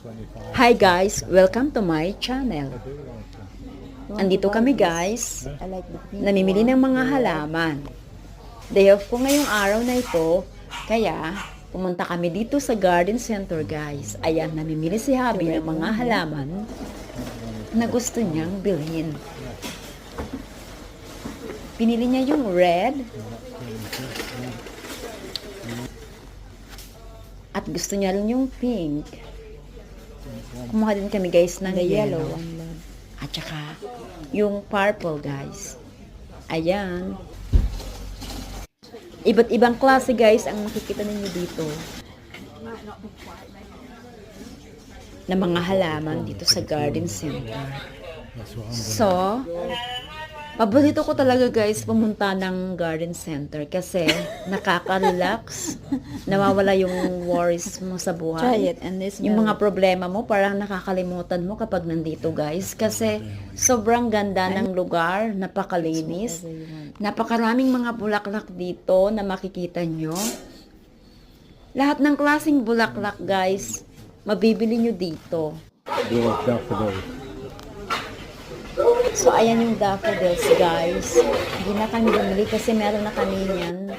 25. Hi guys, welcome to my channel. Andito kami guys, namimili ng mga halaman. Day off ko ngayong araw na ito, kaya pumunta kami dito sa garden center guys. Ayan, namimili si Habi ng mga halaman na gusto niyang bilhin. Pinili niya yung red at gusto niya rin yung pink. Kumuha din kami guys ng The yellow. yellow. At saka, yung purple, guys. Ayan. Iba't ibang klase, guys, ang makikita ninyo dito. Na mga halaman dito sa garden center. So, paborito ko talaga guys pumunta ng garden center kasi nakaka-relax, nawawala yung worries mo sa buhay. Try it and this Yung mga problema mo, parang nakakalimutan mo kapag nandito guys. Kasi sobrang ganda ng lugar, napakalinis. Napakaraming mga bulaklak dito na makikita nyo. Lahat ng klaseng bulaklak guys, mabibili nyo dito. daffodil. So, ayan yung daffodils, guys. Hindi na kami bumili kasi meron na kami yan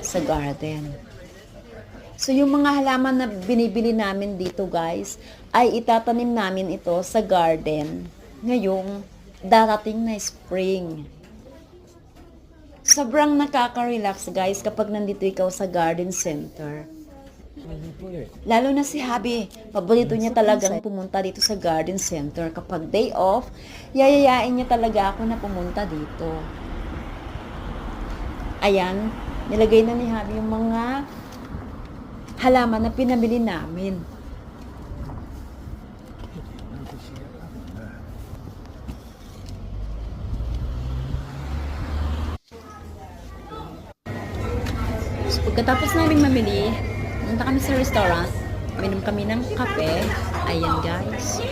sa garden. So, yung mga halaman na binibili namin dito, guys, ay itatanim namin ito sa garden ngayong darating na spring. Sobrang nakaka-relax, guys, kapag nandito ikaw sa garden center. Lalo na si Habi, paborito niya talagang pumunta dito sa garden center. Kapag day off, yayayain niya talaga ako na pumunta dito. Ayan, nilagay na ni Habi yung mga halaman na pinabili namin. So, pagkatapos namin mamili, punta kami sa restaurant, minom kami ng kape. Ayan guys.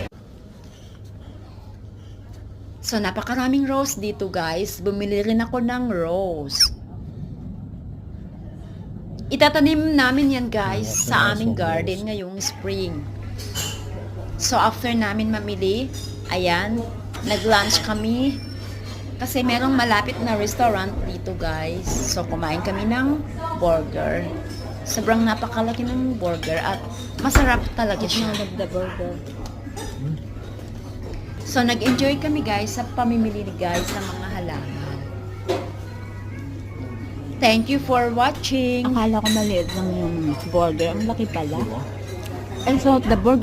So, napakaraming rose dito guys. Bumili rin ako ng rose. Itatanim namin yan guys sa aming garden ngayong spring. So, after namin mamili, ayan, nag-lunch kami. Kasi merong malapit na restaurant dito guys. So, kumain kami ng burger. Sobrang napakalaki ng burger at masarap talaga siya. Of the burger. So, nag-enjoy kami guys sa pamimili ni guys ng mga halaman. Thank you for watching. Akala ko maliit lang yung burger. Ang laki pala. And so, the burger